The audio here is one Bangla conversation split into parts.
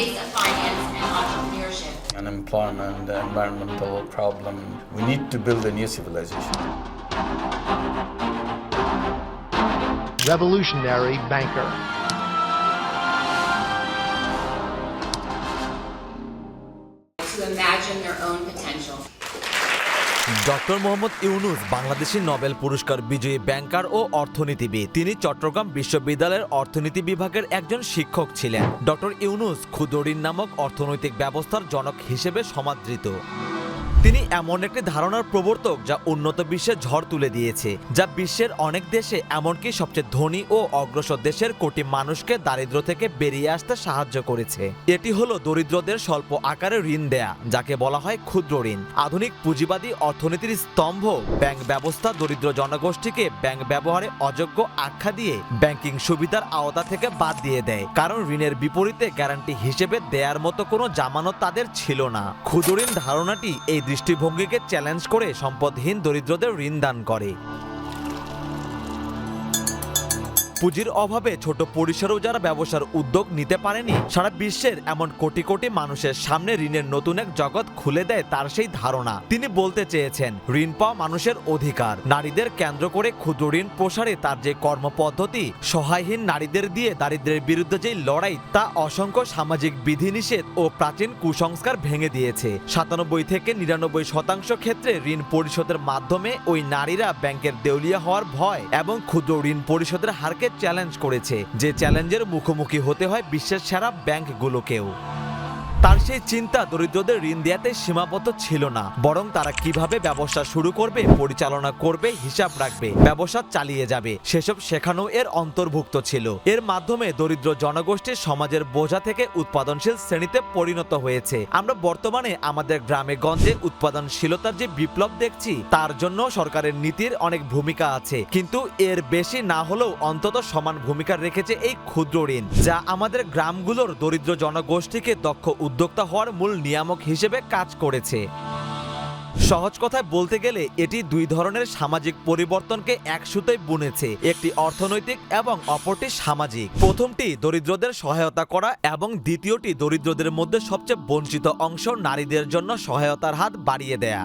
face of finance and entrepreneurship. unemployment, the environmental problem. We need to build a new civilization. revolutionary banker. to imagine their own potential. Doctor Mohammad Yunus, Bangladeshi Nobel পুরস্কার বিজয়ী ব্যাংকার ও অর্থনীতিবিদ। তিনি চট্টগ্রাম বিশ্ববিদ্যালয়ের অর্থনীতি বিভাগের একজন শিক্ষক ছিলেন। ডক্টর ইউনুস ক্ষুদরিন নামক অর্থনৈতিক ব্যবস্থার জনক হিসেবে সমাদৃত। তিনি এমন একটি ধারণার প্রবর্তক যা উন্নত বিশ্বে ঝড় তুলে দিয়েছে, যা বিশ্বের অনেক দেশে এমনকি সবচেয়ে ধনী ও অগ্রসর দেশের কোটি মানুষকে দারিদ্র থেকে বেরিয়ে আসতে সাহায্য করেছে। এটি হলো দরিদ্রদের স্বল্প আকারে ঋণ দেয়া, যাকে বলা হয় ক্ষুদ্র ঋণ। আধুনিক পুঁজিবাদী অর্থনীতির স্তম্ভ ব্যাংক ব্যবস্থা দরিদ্র জনগোষ্ঠীকে ব্যাংক ব্যবহারে অযোগ্য আখ্যা দিয়ে ব্যাংকিং সুবিধার আওতা থেকে বাদ দিয়ে দেয়, কারণ ঋণের বিপরীতে গ্যারান্টি হিসেবে দেয়ার মতো কোনো জামানত তাদের ছিল না। ক্ষুদ্র ঋণ ধারণাটি এই দৃষ্টিভঙ্গিকে চ্যালেঞ্জ করে সম্পদহীন দরিদ্রদের ঋণ দান করে। পুঁজির অভাবে ছোট পরিসরেও যারা ব্যবসার উদ্যোগ নিতে পারেনি, সারা বিশ্বের এমন কোটি কোটি মানুষের সামনে ঋণের নতুন এক জগৎ খুলে দেয় তার সেই ধারণা। তিনি বলতে চেয়েছেন, ঋণ পাওয়া মানুষের অধিকার। নারীদের কেন্দ্র করে ক্ষুদ্র ঋণ প্রসারে তার যে কর্মপদ্ধতি, সহায়হীন নারীদের দিয়ে দারিদ্র্যের বিরুদ্ধে যে লড়াই, তা অসংখ্য সামাজিক বিধিনিষেধ ও প্রাচীন কুসংস্কার ভেঙে দিয়েছে। সাতানব্বই থেকে নিরানব্বই শতাংশ ক্ষেত্রে ঋণ পরিশোধের মাধ্যমে ওই নারীরা ব্যাংকের দেউলিয়া হওয়ার ভয় এবং ক্ষুদ্র ঋণ পরিশোধের হারকে চ্যালেঞ্জ করেছে যে চ্যালেঞ্জের মুখোমুখি হতে হয় বিশ্বের সেরা ব্যাংকগুলোকেও। সেই চিন্তা দরিদ্রদের ঋণ দেয়াতে সীমাবদ্ধ ছিল না। বরং তারা কীভাবে ব্যবসা শুরু করবে, পরিচালনা করবে, হিসাব রাখবে, ব্যবসা চালিয়ে যাবে, সেসব শেখানো এর অন্তর্ভুক্ত ছিল। এর মাধ্যমে দরিদ্র জনগোষ্ঠীর সমাজের বোঝা থেকে উৎপাদনশীল শ্রেণীতে পরিণত হয়েছে। আমরা বর্তমানে আমাদের গ্রামে গঞ্জে উৎপাদনশীলতার যে বিপ্লব দেখছি, তার জন্য সরকারের নীতির অনেক ভূমিকা আছে। কিন্তু এর বেশি না হলেও অন্তত সমান ভূমিকা রেখেছে এই ক্ষুদ্র ঋণ, যা আমাদের গ্রামগুলোর দরিদ্র জনগোষ্ঠীকে দক্ষ উদ্যোক্তা হওয়ার মূল নিয়ামক হিসেবে কাজ করেছে। সহজ কথায় বলতে গেলে, এটি দুই ধরনের সামাজিক পরিবর্তনকে একসুতেই বুনেছে, একটি অর্থনৈতিক এবং অপরটি সামাজিক। প্রথমটি দরিদ্রদের সহায়তা করা এবং দ্বিতীয়টি দরিদ্রদের মধ্যে সবচেয়ে বঞ্চিত অংশ নারীদের জন্য সহায়তার হাত বাড়িয়ে দেয়া।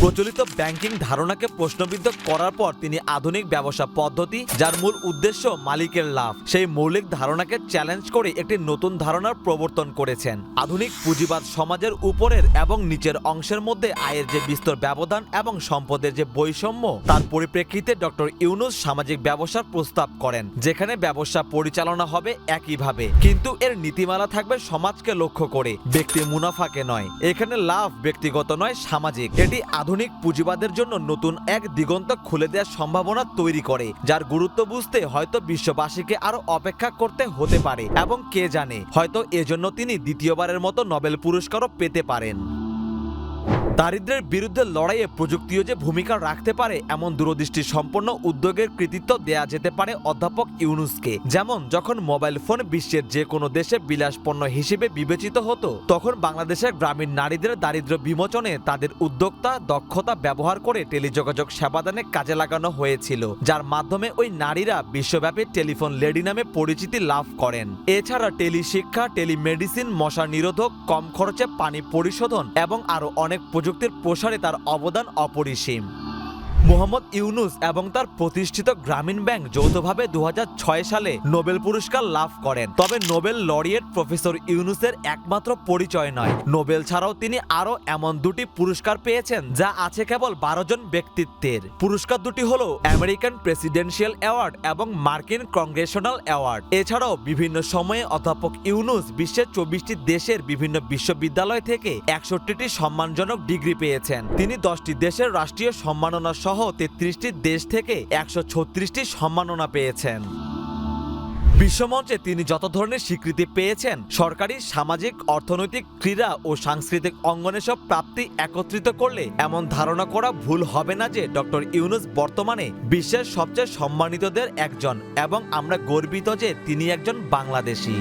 প্রচলিত ব্যাংকিং ধারণাকে প্রশ্নবিদ্ধ করার পর তিনি আধুনিক ব্যবসা পদ্ধতি, যার মূল উদ্দেশ্য মালিকের লাভ। সেই মৌলিক ধারণাকে চ্যালেঞ্জ করে একটি নতুন ধারণার প্রবর্তন করেছেন। আধুনিক পুঁজিবাদ সমাজের উপরের এবং নিচের অংশের মধ্যে আয়ের যে বিস্তর ব্যবধান এবং সম্পদের যে বৈষম্য, তার পরিপ্রেক্ষিতে ডক্টর ইউনুস সামাজিক ব্যবসার প্রস্তাব করেন, যেখানে ব্যবসা পরিচালনা হবে একইভাবে। কিন্তু এর নীতিমালা থাকবে সমাজকে লক্ষ্য করে, ব্যক্তি মুনাফাকে নয়। এখানে লাভ ব্যক্তিগত নয়, সামাজিক। এটি আধুনিক পুঁজিবাদের জন্য নতুন এক দিগন্ত খুলে দেওয়ার সম্ভাবনা তৈরি করে, যার গুরুত্ব বুঝতে হয়তো বিশ্ববাসীকে আরও অপেক্ষা করতে হতে পারে, এবং কে জানে, হয়তো এজন্য তিনি দ্বিতীয়বারের মতো নোবেল পুরস্কারও পেতে পারেন। দারিদ্র্যের বিরুদ্ধে লড়াইয়ে প্রযুক্তিও যে ভূমিকা রাখতে পারে, এমন দূরদৃষ্টি সম্পন্ন উদ্যোগের কৃতিত্ব দেয়া যেতে পারে অধ্যাপক ইউনুসকে। যেমন, যখন মোবাইল ফোন বিশ্বের যে কোনো দেশে বিলাসপণ্য হিসেবে বিবেচিত হতো, তখন বাংলাদেশের গ্রামীণ নারীদের দারিদ্র্য বিমোচনে তাদের উদ্যোক্তা দক্ষতা ব্যবহার করে টেলিযোগাযোগ সেবাদানে কাজে লাগানো হয়েছিল, যার মাধ্যমে ওই নারীরা বিশ্বব্যাপী টেলিফোন লেডি নামে পরিচিতি লাভ করেন। এছাড়া টেলিশিক্ষা, টেলিমেডিসিন মশা নিরোধক, কম খরচে পানি পরিশোধন এবং আরও অনেক প্রযুক্তির প্রসারে তার অবদান অপরিসীম। মোহাম্মদ ইউনুস এবং তার প্রতিষ্ঠিত গ্রামীণ ব্যাংক যৌথভাবে দু হাজার ছয় সালে নোবেল পুরস্কার লাভ করেন। তবে নোবেল লরিয়েট প্রফেসর ইউনুসের একমাত্র পরিচয় নয়। নোবেল ছাড়াও তিনি আরও এমন দুটি পুরস্কার পেয়েছেন যা আছে কেবল বারো জন ব্যক্তিত্বের। পুরস্কার দুটি হল আমেরিকান প্রেসিডেন্সিয়াল অ্যাওয়ার্ড এবং মার্কিন কংগ্রেশনাল অ্যাওয়ার্ড। এছাড়াও বিভিন্ন সময়ে অধ্যাপক ইউনুস বিশ্বের চব্বিশটি দেশের বিভিন্ন বিশ্ববিদ্যালয় থেকে একষট্টিটি সম্মানজনক ডিগ্রি পেয়েছেন। তিনি দশটি দেশের রাষ্ট্রীয় সম্মাননা সহ তেত্রিশটি দেশ থেকে একশো ছত্রিশটি সম্মাননা পেয়েছেন। বিশ্বমঞ্চে তিনি যত ধরনের স্বীকৃতি পেয়েছেন, সরকারি, সামাজিক, অর্থনৈতিক, ক্রীড়া ও সাংস্কৃতিক অঙ্গনে সব প্রাপ্তি একত্রিত করলে এমন ধারণা করা ভুল হবে না যে ডক্টর ইউনুস বর্তমানে বিশ্বের সবচেয়ে সম্মানিতদের একজন এবং আমরা গর্বিত যে তিনি একজন বাংলাদেশী।